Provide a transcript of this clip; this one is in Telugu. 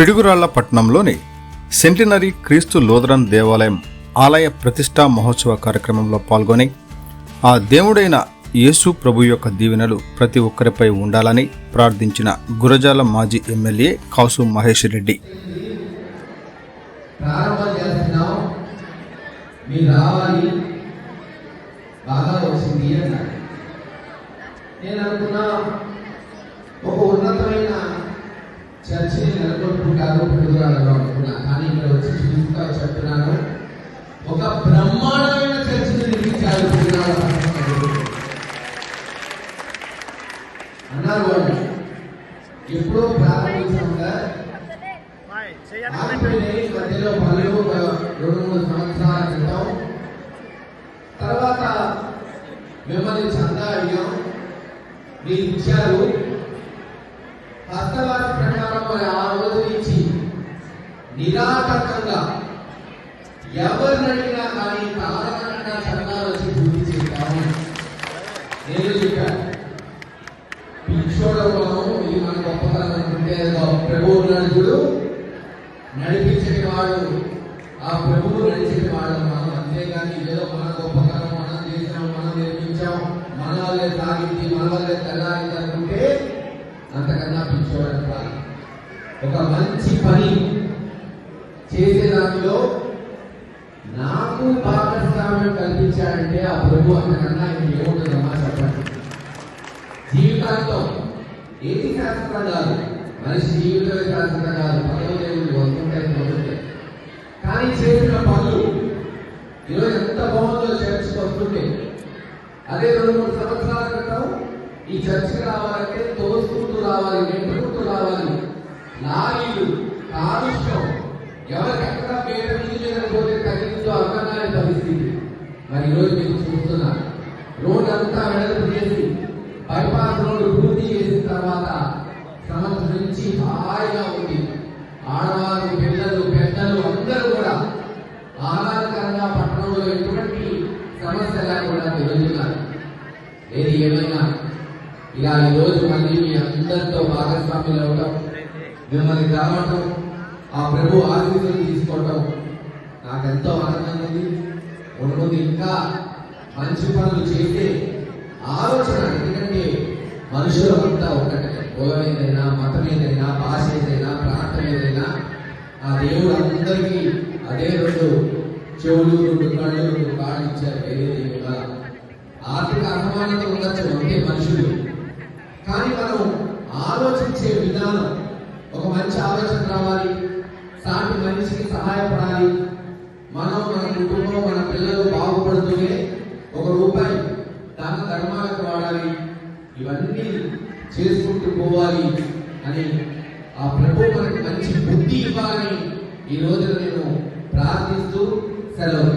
పిడుగురాళ్ళ పట్టణంలోని సెంటినరీ క్రీస్తు లోదరన్ దేవాలయం ఆలయ ప్రతిష్టా మహోత్సవ కార్యక్రమంలో పాల్గొని ఆ దేవుడైన యేసు ప్రభు యొక్క దీవెనలు ప్రతి ఒక్కరిపై ఉండాలని ప్రార్థించిన గురజాల మాజీ ఎమ్మెల్యే కాసు మహేష్ రెడ్డి. నేను అనుకున్నా ఒక ఉన్నతమైన చర్చిని నెలకొల్పుకుంటారు పిడుగురాలలో అనుకున్నా. కానీ ఇక్కడ వచ్చి చూస్తా చెప్తున్నాను. ఒక బ్రహ్మాండమైన చర్చిని నిర్మించాలి అన్నారు వాళ్ళు. ఎప్పుడో ప్రారంభించాం మధ్యలో పనులు రెండు మూడు సంవత్సరాల క్రితం. తర్వాత మిమ్మల్ని చందా అయ్యాం మీరు ఇచ్చారు. హస్తవాస ప్రకారం మరి ఆ రోజు నుంచి నిరాటంకంగా ఎవరిని అడిగినా కానీ కారణంగా చందాలు వచ్చి పూర్తి చేస్తాము. నేను చెప్పాను పిచ్చోడము ఇది మన గొప్పతనం అనుకుంటే ప్రభువు నడుచుడు చూడు. నడిపించని వాడు ఆ ప్రభువు నడిచిన వాడు మనం అంతేగాని ఏదో మన గొప్పతనం మనం చేసినాం మనం నిర్మించాం మన వల్లే సాగింది మన వల్లే తెల్లారి కన్నా అంతకన్నా పిచ్చోడని కాదు ఒక మంచి పని చేసే దానిలో నాకు భాగస్వామ్యం కల్పించాడంటే ఆ ప్రభు అంతకన్నా ఇంకేముంటుందమ్మా చెప్పండి. జీవితాంతం ఏది శాశ్వతం కాదు. మనిషి జీవితమే శాశ్వతం కాదు. పదవి దేవుడు వస్తుంటాయి మొదలుతాయి కానీ చేసిన పనులు ఈరోజు ఎంత బాగుందో చర్చకు వస్తుంటే. అదే రెండు మూడు సంవత్సరాల క్రితం ఈ చర్చికి రావాలంటే తోసుకుంటూ రావాలి వెంటుకుంటూ రావాలి. లారీలు కాలుష్యం. ఎవరికెక్కడ పేరు మీద పోతే తగ్గిందో పరిస్థితి మరి ఈరోజు మీకు చూస్తున్నా. రోడ్ అంతా వెడల్పు చేసి బైపాస్ రోడ్ పూర్తి చేసిన తర్వాత సంవత్సరం నుంచి హాయిగా ఉంది. ఆడవారు పిల్లలు పెద్దలు అందరూ కూడా ఆహ్లాదకరంగా పట్టణంలో ఎటువంటి సమస్య లేకుండా తిరుగుతున్నారు. ఏది ఏమైనా ఇలా ఈ రోజు మళ్ళీ మీ అందరితో భాగస్వామ్యులు అవ్వడం మిమ్మల్ని రావటం ఆ ప్రభు ఆశీస్సులు తీసుకోవటం నాకెంతో ఆనందంగా ఉంది. ముందు ఇంకా మంచి పనులు చేసే ఆలోచన ఎందుకంటే మనుషులు అంతా ఒకటే. కులం ఏదైనా మతం ఏదైనా భాష ఏదైనా ప్రాంతం ఏదైనా ఆ దేవుడు అందరికీ అదే రోజు చెవులు రెండు కళ్ళు రెండు కాళ్ళు ఇచ్చారు. వేరే దేవుడా ఆర్థిక అసమానత ఉండొచ్చు అంటే మనుషులు. కానీ మనం ఆలోచించే విధానం ఒక మంచి ఆలోచన రావాలి సాటి మనిషికి సహాయపడాలి. మనం మన కుటుంబం మన పిల్లలు బాగుపడుతూనే ఒక రూపాయి దాన ధర్మాలకు వాడాలి. ఇవన్నీ చేసుకుంటూ పోవాలి అని ఆ ప్రభు మనకి మంచి బుద్ధి ఇవ్వాలని ఈ రోజున నేను ప్రార్థిస్తూ సెలవు